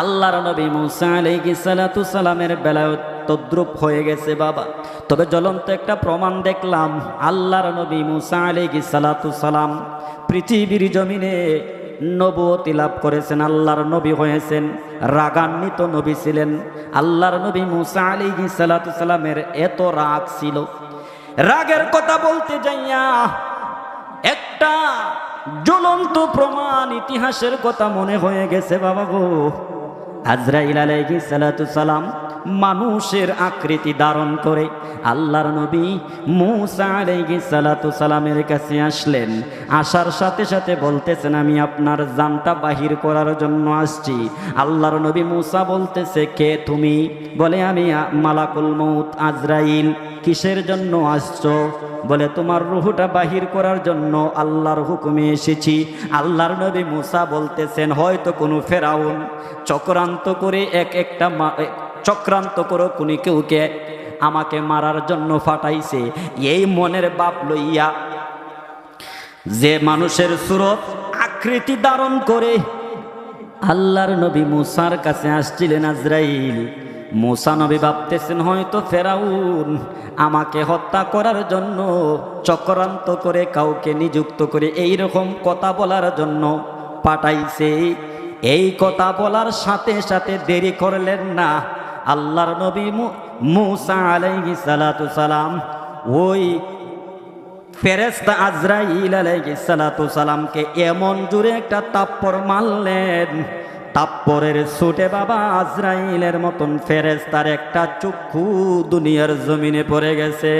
আল্লাহর নবী মুসা আলাইহিস সালাতু সালামের বেলায় তদ্রুপ হয়ে গেছে বাবা। তবে জ্বলন্ত একটা প্রমাণ দেখলাম, আল্লাহর নবী মুসা আলাইহিস সালাতু সালাম পৃথিবীর জমিনে নবতী লাভ করেছেন, আল্লাহর নবী হয়েছেন, রাগান্বিত নবী ছিলেন। আল্লাহর নবী মুসা আলাইহিস সালাতু সালামের এত রাগ ছিল। রাগের কথা বলতে যাইয়া একটা জ্বলন্ত প্রমাণ ইতিহাসের কথা মনে হয়ে গেছে বাবা গো। আজরাইল আলাইহি সালাতু সালাম মানুষের আকৃতি ধারণ করে। আল্লাহর নবী মুসা সালাতু সালামের কাছে আসলেন। আসার সাথে সাথে বলতেছেন, আমি আপনার জানটা বাহির করার জন্য আসছি। আল্লাহর নবী মুসা বলতেছে, কে তুমি? বলে, আমি মালাকুল মৌত আজরাইল। কিসের জন্য আসছো? বলে, তোমার রুহুটা বাহির করার জন্য আল্লাহর হুকুমে এসেছি। আল্লাহর নবী মুসা বলতেছেন, হয়তো কোনো ফেরাউন চক্রান্ত করে এক একটা চক্রান্ত করে কোনো কেউকে আমাকে মারার জন্য ফাটাইছে। এই মনের বাপ লইয়া যে মানুষের সুরত আকৃতি ধারণ করে, আল্লাহর নবী মুসার কাছে আসছিলেন আজরাইল। মুসা নবী ভাবতেছেন, হয়তো ফেরাউন আমাকে হত্যা করার জন্য চক্রান্ত করে কাউকে নিযুক্ত করে এই রকম কথা বলার জন্য পাঠাইছে। এই কথা বলার সাথে সাথে দেরি করলেন না। আল্লাহর নবী মুসা আলাইহি সালাতু সালাম, ওই ফেরেস্তা আজরাইল আলাইহিস সালাতু সালামকে এমন জুড়ে একটা তাপ্পর মারলেন। তাপ্পরের ছুটে বাবা আজরাইলের মতন ফেরেস্তার একটা চক্ষু দুনিয়ার জমিনে পড়ে গেছে।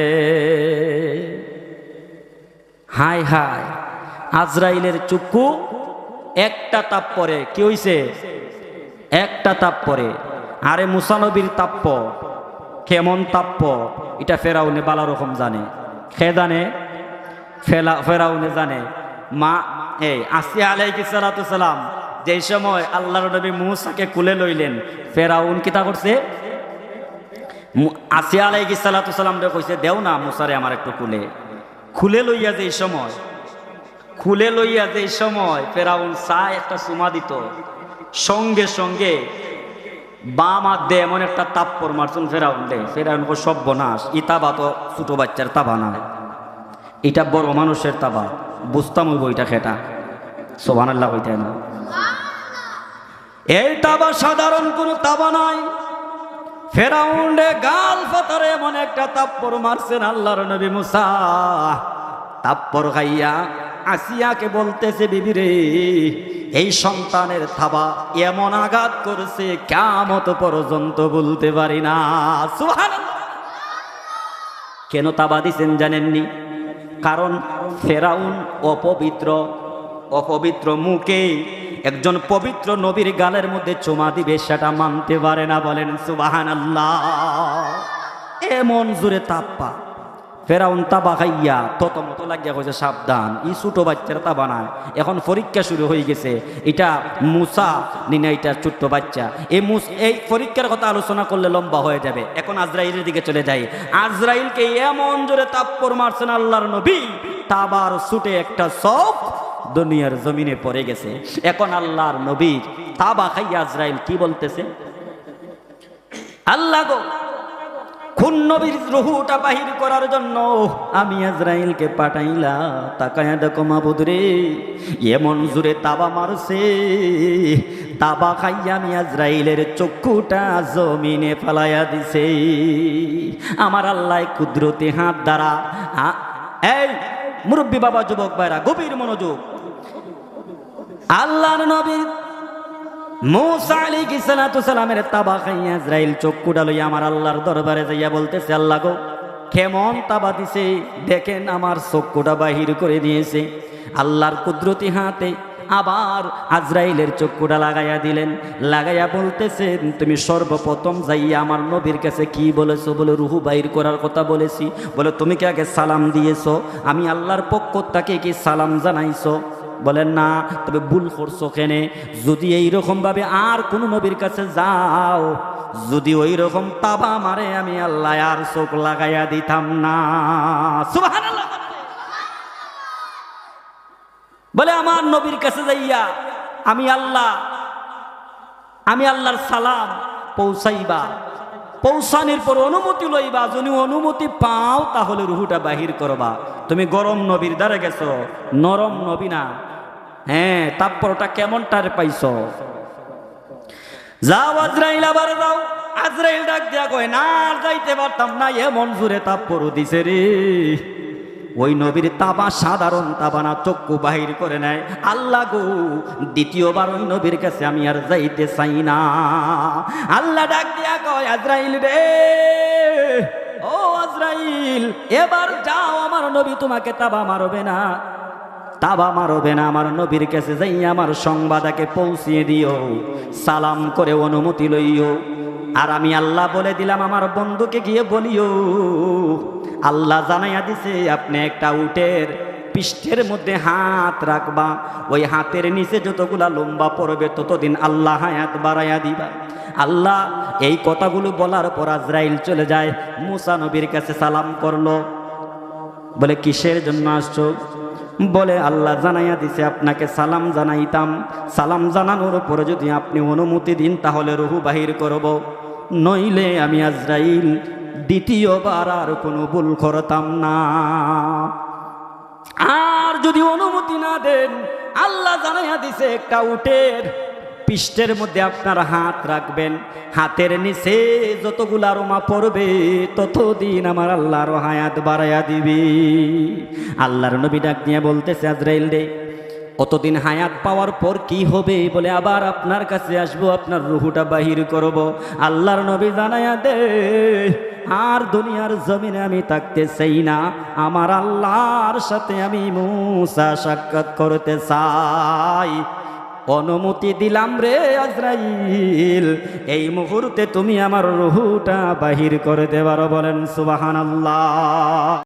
হাই হাই আজরাইলের চক্ষু একটা তাপ পরে কি হইছে? একটা তাপ পরে আরে মুসানবীর তাপ্য কেমন তাপ্য এটা ফেরাউনে, বালা রকম জানে। খে জানে? ফেলা ফেরাউনে জানে। মা, এই আসিয়া আলাইকি সালাম। যেই সময় আল্লাহর নবী মুসাকে কুলে লইলেন, ফেরাউন কিতা করছে? আসিয়া আলাইকি সালাম কইছে, দেও না মুসারে আমার একটু কুলে। খুলে লইয়া যেই সময় খুলে লইয়া যেই সময় ফেরাউন চা একটা সুমা দিত। সঙ্গে সঙ্গে বাম হাত দিয়ে এমন একটা তাপ্পর মারছেন, ফেরাউন দে। ফেরাউন কো সব বনাস। ইতাবা তো ছোটো বাচ্চার তাবা না। এটা বড় মানুষের তাবা। বুঝতাম ওই বইটা খেটা। সোভান আল্লাহ কইতে না। এই তাবা সাধারণ কোনো তাবা নাই। ফেরাউন্ডে গাল ফাতারে এমন একটা তাপ্পর মারছেন আল্লাহর নবী মুসা। তাপ্পর খাইয়া আসিয়াকে বলতেছে, বিবি রে, এই সন্তানের থাবা এমন আঘাত করছে কেমত পর্যন্ত বলতে পারি না। সুবহানাল্লাহ। কেন তাবা দিছেন জানেননি? কারণ ফেরাউন অপবিত্র অপবিত্র মুখে একজন পবিত্র নবীর গালের মধ্যে চুমা দিবে, সেটা মানতে পারে না বলেন সুবাহান আল্লাহ এমন জোরে তাপ্পা। ফেরাউন তাবা খাইয়া তত মতো লাগিয়া কইছে, সাবধান ই ছোট বাচ্চার তাবা না এখন পরীক্ষা শুরু হয়ে গেছে। এটা মুসা নিনা এটা ছোট্ট বাচ্চা। এই মুস, এই পরীক্ষার কথা আলোচনা করলে লম্বা হয়ে যাবে। এখন আজরাইলের দিকে চলে যাই। আজরাইলকে এমন জোরে তাপ্পর মারছেন আল্লাহর নবী, তাবার ছুটে একটা সব দুনিয়ার জমিনে পড়ে গেছে। এখন আল্লাহর নবী তাবা খাইয়া আজরাইল কি বলতেছে? আল্লাহ গো খুন নবীর রুহুটা বাহির করার জন্য আমি আজরাইলকে পাঠাইলা, তাকায়া দেখো মাবুদ রে, এমন জুড়ে তাবা মারছে। তাবা খাইয়া আমি আজরাইলের চক্ষুটা জমিনে ফালাইয়া দিছে। আমার আল্লাহ কুদরতি হাত দ্বারা এই মুরব্বী বাবা, যুবক ভাইরা, গভীর মনোযোগ। আল্লাহর নবীর সালামের তাবা লইয়া আমার আল্লাহর দরবারে যাইয়া বলতেছে, আল্লাহ গো তাবা দিছে? দেখেন আমার চক্ষুটা বাহির করে দিয়েছে। আল্লাহর কুদরতি হাতে আবার আজরাইলের চক্ষুটা লাগাইয়া দিলেন। লাগাইয়া বলতেছেন, তুমি সর্বপ্রথম যাইয়া আমার নবীর কাছে কি বলেছ বলে রুহু বাইর করার কথা বলেছি। বলে, তুমি কি আগে সালাম দিয়েছ? আমি আল্লাহর পক্ষ তাকে কি সালাম জানাইছো? বলেন না, তবে ভুল করছ কেনে? যদি এইরকম ভাবে আর কোনো নবীর কাছে যাও, যদি ওই রকম তাবা মারে আমি আল্লাহ, আর চোখ লাগাইয়া দিতাম না। বলে আমার নবীর কাছে যাইয়া আমি আল্লাহ, আমি আল্লাহর সালাম পৌঁছাইবা, পৌঁছানোর পর অনুমতি লইবা, যদি অনুমতি পাও তাহলে রুহুটা বাহির করবা। তুমি গরম নবীর দ্বারে গেছো, নরম নবী না। হ্যাঁ তারপরটা কেমন টার পাইছো? যাও আজরাইল, আবার যাও। আজরাইল ডাক দিয়া কয়, না, আর যাইতে পারতাম না এমন জোরে তাপ্পর দিছে রে। ওই নবীর তাবা সাধারণ তাবা না, চক্ষু বাহির করে নেয়। আল্লাহ গো, দ্বিতীয়বার ওই নবীর কাছে আমি আর যাইতে চাই না। আল্লাহ ডাক দিয়া কয়, আজরাইল রে, ও আজরাইল, এবার যাও আমার নবী তোমাকে তাবা মারবে না। তাবা মারবে না, আমার নবীর কাছে যাই আমার সংবাদাকে পৌঁছিয়ে দিও, সালাম করে অনুমতি লইও। আর আমি আল্লাহ বলে দিলাম, আমার বন্ধুকে গিয়ে বলিও, আল্লাহ জানাইয়া দিছে, আপনি একটা উটের পৃষ্ঠের মধ্যে হাত রাখবা। ওই হাতের নিচে যতগুলা লম্বা পড়বে, ততদিন আল্লাহ হায়াত বাড়াইয়া দিবা। আল্লাহ এই কথাগুলো বলার পর আজরাইল চলে যায়, মুসা নবীর কাছে সালাম করল। বলে, কিসের জন্য আসছো? বলে, আল্লাহ জানাইয়া দিছে, আপনাকে সালাম জানাইতাম। সালাম জানানোর পরে যদি আপনি অনুমতি দিন, তাহলে রুহু বাহির করব। নইলে আমি আজরাইল দ্বিতীয়বার আর কোনো ভুল করতাম না। আর যদি অনুমতি না দেন, আল্লাহ জানাইয়া দিছে, একটা উটের পৃষ্ঠের মধ্যে আপনার হাত রাখবেন। হাতের নিচে যতগুলা রোমা পড়বে, ততদিন আমার আল্লাহর হায়াত বাড়াইয়া দিবি। আল্লাহর নবী ডাক নিয়ে বলতেছে, আজরাইল রে অতদিন হায়াত পাওয়ার পর কি হবে বলে আবার আপনার কাছে আসব, আপনার রুহুটা বাহির করব। আল্লাহর নবী জানাইয়া দে, আর দুনিয়ার জমিনে আমি থাকতে চাই না। আমার আল্লাহর সাথে আমি মুসা সাক্ষাৎ করতে চাই। অনুমতি দিলাম রে আজরাইল। এই মুহূর্তে তুমি আমার রুহুটা বাহির করে দেবার বলেন সুবাহান আল্লাহ